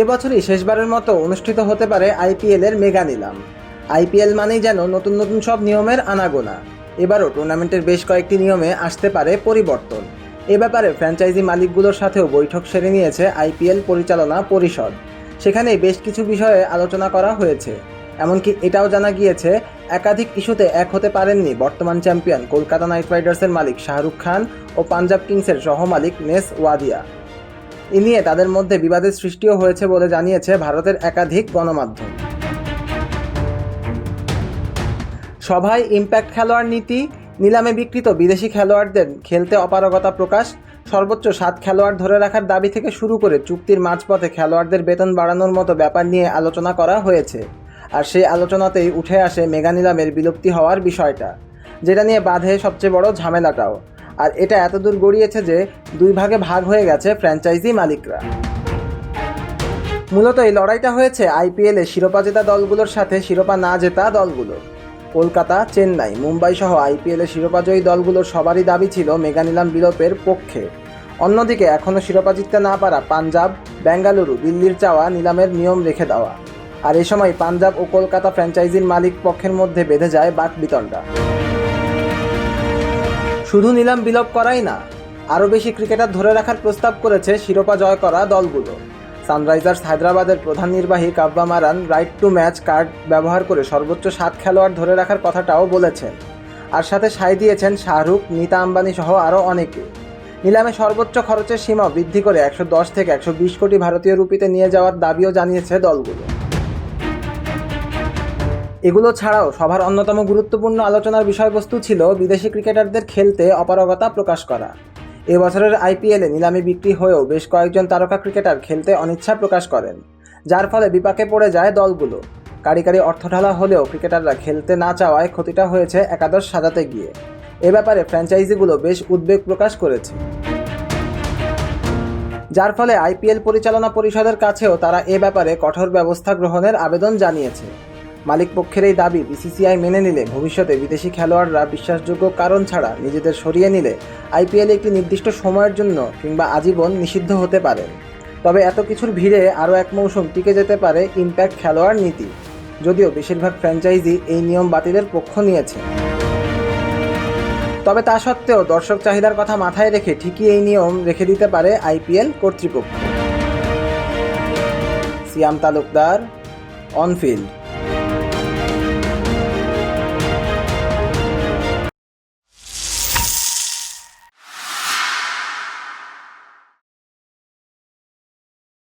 এবছরই শেষবারের মতো অনুষ্ঠিত হতে পারে আইপিএল এর মেগা নিলাম। আইপিএল মানেই যেন নতুন নতুন সব নিয়মের আনাগোনা। এবারও টুর্নামেন্টের বেশ কয়েকটি নিয়মে আসতে পারে পরিবর্তন। এ ব্যাপারে ফ্র্যাঞ্চাইজি মালিকগুলোর সাথেও বৈঠক সেরে নিয়েছে আইপিএল পরিচালনা পরিষদ। সেখানে বেশ কিছু বিষয়ে আলোচনা করা হয়েছে। এমনকি এটাও জানা গিয়েছে, একাধিক ইস্যুতে এক হতে পারেননি বর্তমান চ্যাম্পিয়ন কলকাতা নাইট রাইডার্সের মালিক শাহরুখ খান ও পাঞ্জাব কিংসের সহমালিক নেস ওয়াদিয়া। এ নিয়ে তাদের মধ্যে বিবাদের সৃষ্টিও হয়েছে বলে জানিয়েছে ভারতের একাধিক গণমাধ্যম। সভায় ইম্প্যাক্ট খেলোয়াড় নীতি, নিলামে বিকৃত বিদেশি খেলোয়াড়দের খেলতে অপারগতা প্রকাশ, সর্বোচ্চ সাত খেলোয়াড় ধরে রাখার দাবি থেকে শুরু করে চুক্তির মাঝপথে খেলোয়াড়দের বেতন বাড়ানোর মতো ব্যাপার নিয়ে আলোচনা করা হয়েছে। আর সেই আলোচনাতেই উঠে আসে মেগা নিলামের বিলুপ্তি হওয়ার বিষয়টা, যেটা নিয়ে বাধে সবচেয়ে বড় ঝামেলাটাও। আর এটা এতদূর গড়িয়েছে যে দুই ভাগে ভাগ হয়ে গেছে ফ্র্যাঞ্চাইজি মালিকরা। মূলত এই লড়াইটা হয়েছে আইপিএলে শিরোপা জেতা দলগুলোর সাথে শিরোপা না জেতা দলগুলো কলকাতা, চেন্নাই মুম্বাই সহ আইপিএলে শিরোপাজয়ী দলগুলোর সবারই দাবি ছিল মেগানিলাম বিলোপের পক্ষে। অন্যদিকে এখনও শিরোপা জিততে না পারা পাঞ্জাব, বেঙ্গালুরু, দিল্লির চাওয়া নিলামের নিয়ম রেখে দেওয়া। আর এ সময় পাঞ্জাব ও কলকাতা ফ্র্যাঞ্চাইজির মালিক পক্ষের মধ্যে বেঁধে যায় বাক বিতণ্ডা। শুধু নিলাম বিলোপ করাই না, আরও বেশি ক্রিকেটার ধরে রাখার প্রস্তাব করেছে শিরোপা জয় করা দলগুলো। সানরাইজার্স হায়দ্রাবাদের প্রধান নির্বাহী Kavya Maran right to match card ব্যবহার করে সর্বোচ্চ সাত খেলোয়াড় ধরে রাখার কথাটাও বলেছেন। আর সাথে সায় দিয়েছেন শাহরুখ, নীতা আম্বানি সহ আরও অনেকে। নিলামে সর্বোচ্চ খরচের সীমা বৃদ্ধি করে একশো দশ থেকে একশো বিশ কোটি ভারতীয় রুপিতে নিয়ে যাওয়ার দাবিও জানিয়েছে দলগুলো। এগুলো ছাড়াও সভার অন্যতম গুরুত্বপূর্ণ আলোচনার বিষয়বস্তু ছিল বিদেশি ক্রিকেটারদের খেলতে অপারগতা প্রকাশ করা। এবছরের আইপিএলে নিলামে বিক্রি হয়েও বেশ কয়েকজন তারকা ক্রিকেটার খেলতে অনিচ্ছা প্রকাশ করেন, যার ফলে বিপাকে পড়ে যায় দলগুলো। কারি কারি অর্থ ঢালা হলেও ক্রিকেটাররা খেলতে না চাওয়ায় ক্ষতিটা হয়েছে একাদশ সাজাতে গিয়ে। এ ব্যাপারে ফ্র্যাঞ্চাইজিগুলো বেশ উদ্বেগ প্রকাশ করেছে। যার ফলে আইপিএল পরিচালনা পরিষদের কাছেও তারা এ ব্যাপারে কঠোর ব্যবস্থা গ্রহণের আবেদন জানিয়েছে। মালিক পক্ষের এই দাবি বিসিসিআই মেনে নিলে ভবিষ্যতে বিদেশি খেলোয়াড়রা বিশ্বাসযোগ্য কারণ ছাড়া নিজেদের সরিয়ে নিলে আইপিএল একটি নির্দিষ্ট সময়ের জন্য কিংবা আজীবন নিষিদ্ধ হতে পারে। তবে এত কিছুর ভিড়ে আরও এক মৌসুম টিকে যেতে পারে ইম্প্যাক্ট খেলোয়াড় নীতি। যদিও বেশিরভাগ ফ্র্যাঞ্চাইজি এই নিয়ম বাতিলের পক্ষ নিয়েছে। তবে তা সত্ত্বেও দর্শক চাহিদার কথা মাথায় রেখে ঠিকই এই নিয়ম রেখে দিতে পারে আইপিএল কর্তৃপক্ষ। Siam Talukdar, on field.